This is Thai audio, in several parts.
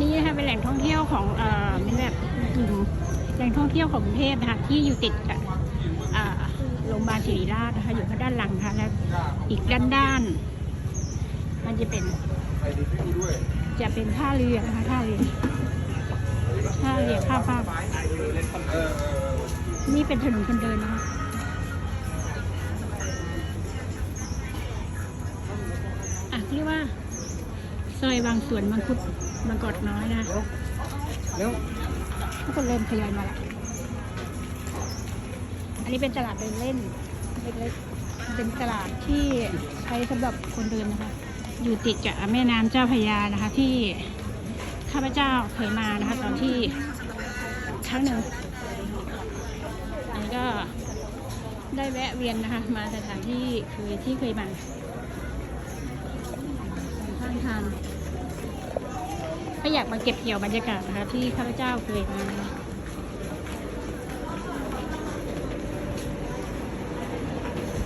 นี่นะคะเป็นแหล่งท่องเที่ยวของเอ่อเป็นแบบแหล่งท่องเที่ยวของกรุงเทพนะคะที่อยู่ติดกับอ่าโรงพยาบาลศิริราชนะคะอยู่ข้างด้านหลังนะคะและอีกด้านด้าน มันจะเป็นจะเป็นท่าเรือนะคะท่าเรือท่าเรือข้ามฟากนี่เป็นถนนคนเดินนะคะอะเรียกว่า ซอยบางส่วนบางคุดบางกอดน้อยนะเร็วทุกคนเริ่มทยอยมาแล้วอันนี้เป็นตลาดเดินเล่นเล็กๆเป็นตลาดที่ใช้สำหรับคนเดินนะคะ อยู่ติดกับแม่น้ำเจ้าพระยานะคะ ที่ข้าพเจ้าเคยมานะคะ ตอนที่ครั้งหนึ่งอันนี้ก็ได้แวะเวียนนะคะ มาสถานที่เคยที่เคยมา ทางก็อยากมาเก็บเกี่ยวบรรยากาศนะคะที่ข้าพเจ้าเคยมา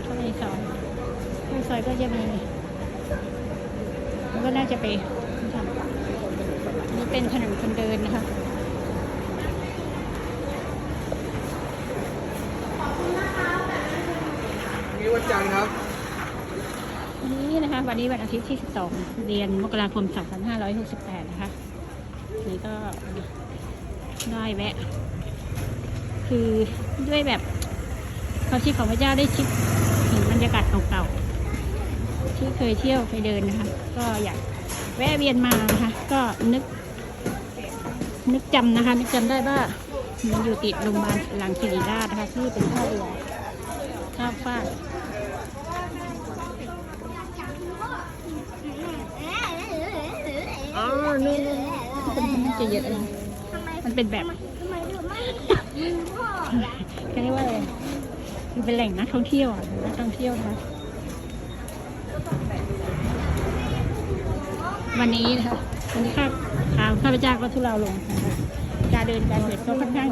ข้าไปในซอยในซอยก็จะมีมันก็น่าจะไปทำนี่เป็นถนนคนเดินนะคะนี่วันจันทร์ครับ นนี้นะคะ วันนี้วันอาทิตย์ที่ 12 เดือนมกราคม 2568 นะคะ นี่ก็ได้แวะ คือด้วยแบบความที่ของพระเจ้าได้ชิดถึงบรรยากาศเก่าๆ ที่เคยเที่ยวเคยเดินนะคะ ก็อยากแวะเวียนมานะคะ ก็นึก นึกจำนะคะ นึกจำได้ว่ามันอยู่ติดโรงพยาบาลหลังศิริราชนะคะ ที่เป็นท่าเรือท่าฟาก อ๋อนู่นมันจะเยอะเลยมันเป็นแบบไมถึงไม่มือพ่อเขาเรียกว่าอะไรมันเป็นแหล่งนักท่องเที่ยวอะนักท่องเที่ยวนะคะวันนี้นะคะวันนี้ข้าทางข้าพเจ้าก็ทุเลาลงนะคะการเดินการเดินก็ค่อนข้าง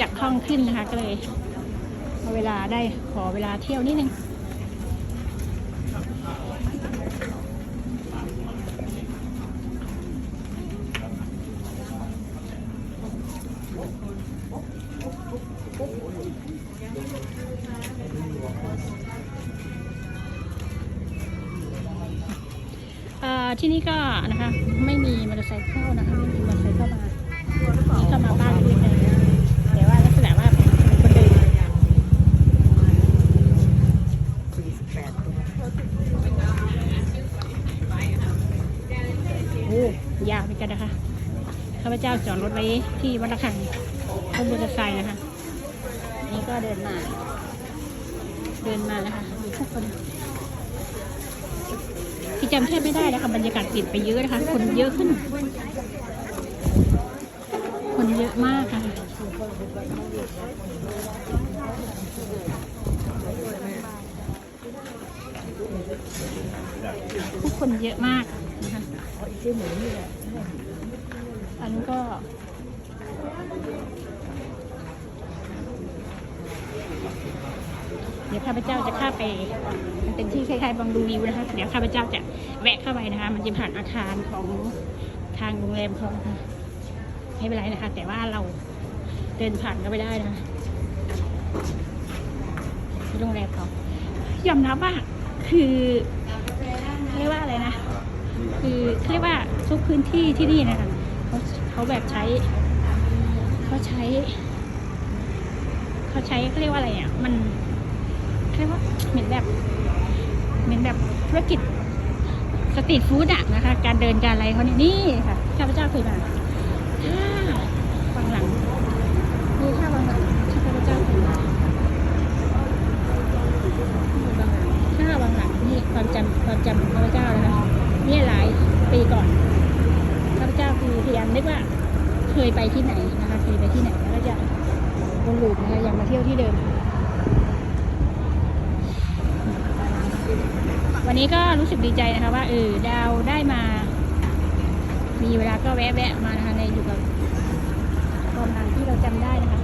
จับคล่องขึ้นนะคะก็เลยเอาเวลาได้ขอเวลาเที่ยวนิดนึง ที่นี่ก็นะคะ ไม่มีมอเตอร์ไซค์เข้านะคะไม่มีมอเตอร์ไซค์เข้ามานี่เข้ามาบ้านพื้นเลยนะแต่ว่าลักษณะว่าเป็นคนเดินโอ้ยาวเหมือนกันนะคะข้าพเจ้าจอดรถไว้ที่วัดระฆังบนมอเตอร์ไซค์นะคะ นี่ก็เดินมา เดินมานะคะมีทุกคน ที่จำแทบไม่ได้แล้วค่ะบรรยากาศเปลี่ยนไปเยอะนะคะ คนเยอะขึ้น คนเยอะมากค่ะทุกคนเยอะมากนะคะอันนี้ก็ เดี๋ยวข้าพเจ้าจะเข้าไปมันเป็นที่คล้ายๆบังดูวิวนะคะเดี๋ยวข้าพเจ้าจะแวะเข้าไปนะคะ มันจะผ่านอาคารของทางโรงแรมเขานะคะไม่เป็นไรนะคะ แต่ว่าเราเดินผ่านก็ไปได้นะคะที่โรงแรมเขายอมรับว่าคือเรียกว่าอะไรนะ คือเรียกว่าทุกพื้นที่ที่นี่นะคะเขาเขาแบบใช้เขาใช้เขาใช้เขาเรียกว่าอะไรอะมัน เรียกว่าเหมือนแบบเหมือนแบบธุรกิจสตรีทฟู้ดอะนะคะ การเดินการอะไรเขาเนี่ยนี่ค่ะข้าพเจ้าเคยมาถ้าบางหลังนี่ถ้าบางหลังข้าพเจ้าเคยมาบางหลังถ้าบางหลังนี่ความจำความจำของข้าพเจ้านะคะนี่หลายปีก่อนข้าพเจ้าคือพยายามนึกว่า เคยไปที่ไหนนะคะเคยไปที่ไหนแล้วก็จะวนลูปนะคะอยากมาเที่ยวที่เดิม วันนี้ก็รู้สึกดีใจนะคะว่าเออดาวได้มา มีเวลาก็แวะแวะมานะคะในอยู่กับตอนนั้นที่เราจำได้นะคะ